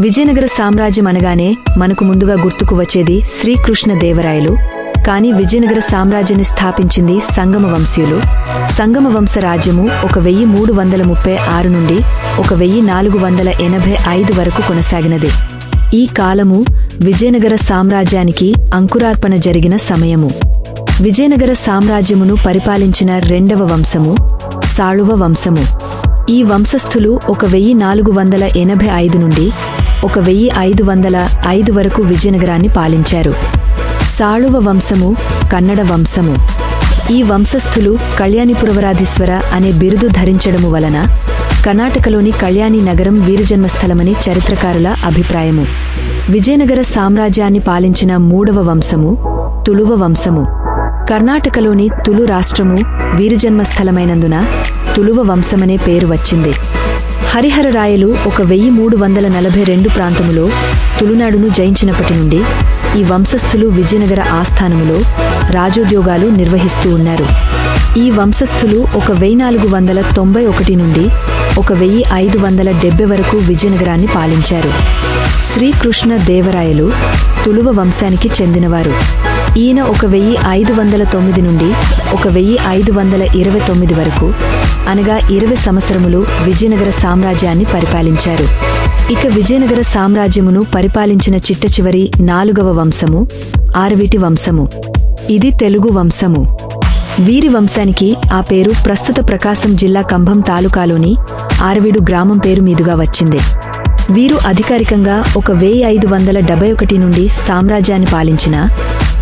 విజయనగర సామ్రాజ్యం అనగానే మనకు ముందుగా గుర్తుకు వచ్చేది శ్రీకృష్ణ దేవరాయలు. విజయనగర సామ్రాజ్యాన్ని స్థాపించింది సంగమ వంశీయులు. సంగమ వంశ రాజ్యము ఒక వెయ్యి మూడు వందల ముప్పై ఆరు నుండి ఒక వెయ్యి నాలుగు వందల ఎనభై ఐదు వరకు కొనసాగినది. ఈ కాలము విజయనగర సామ్రాజ్యానికి అంకురార్పణ జరిగిన సమయము. విజయనగర సామ్రాజ్యమును పరిపాలించిన రెండవ వంశము సాళువ వంశము. ఈ వంశస్థులు ఒక వెయ్యి నాలుగు వందల ఎనభై ఐదు నుండి ఒక వెయ్యి ఐదు వందల ఐదు వరకు విజయనగరాన్ని పాలించారు. సాళువ వంశము కన్నడ వంశము. ఈ వంశస్థులు కళ్యాణిపురవరాధీశ్వర అనే బిరుదు ధరించడము వలన కర్ణాటకలోని కళ్యాణి నగరం వీరజన్మస్థలమని చరిత్రకారుల అభిప్రాయము. విజయనగర సామ్రాజ్యాన్ని పాలించిన మూడవ వంశము తులువ వంశము. కర్ణాటకలోని తులు రాష్ట్రము వీరజన్మస్థలమైనందున తులువ వంశమనే పేరు వచ్చింది. హరిహరరాయలు ఒక వెయ్యి మూడు వందల నలభై రెండు ప్రాంతములో తులునాడును జయించినప్పటి నుండి ఈ వంశస్థులు విజయనగర ఆస్థానములో రాజోద్యోగాలు నిర్వహిస్తూ ఉన్నారు. ఈ వంశస్థులు ఒక వెయ్యి నాలుగు వందల తొంభై ఒకటి నుండి ఒక వెయ్యి ఐదు వందల డెబ్బై వరకు విజయనగరాన్ని పాలించారు. శ్రీకృష్ణ దేవరాయలు తులువ వంశానికి చెందినవారు. ఈయన ఒక వెయ్యి ఐదు వందల తొమ్మిది నుండి ఒక వెయ్యి ఐదు వందల ఇరవై తొమ్మిది వరకు అనగా ఇరవై సంవత్సరములు విజయనగర సామ్రాజ్యాన్ని పరిపాలించారు. ఇక విజయనగర సామ్రాజ్యమును పరిపాలించిన చిట్ట చివరి నాలుగవ వంశము ఆరవిటి వంశము. ఇది తెలుగు వంశము. వీరి వంశానికి ఆ పేరు ప్రస్తుత ప్రకాశం జిల్లా కంభం తాలూకాలోని ఆరవీడు గ్రామం పేరు మీదుగా వచ్చింది. వీరు అధికారికంగా ఒక వెయ్యి ఐదు వందల డెబ్బై ఒకటి నుండి సామ్రాజ్యాన్ని పాలించిన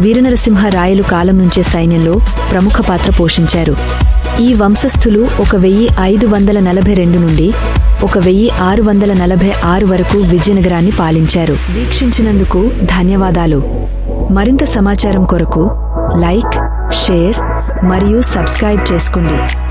వీరనరసింహ రాయలు కాలం నుంచే సైన్యంలో ప్రముఖ పాత్ర పోషించారు. ఈ వంశస్థులు ఒక వెయ్యి ఐదు వందల నలభై రెండు నుండి ఒక వెయ్యి ఆరు వందల నలభై ఆరు వరకు విజయనగరాన్ని పాలించారు. వీక్షించినందుకు ధన్యవాదాలు. మరింత సమాచారం కొరకు లైక్ షేర్ మరియు సబ్స్క్రైబ్ చేసుకోండి.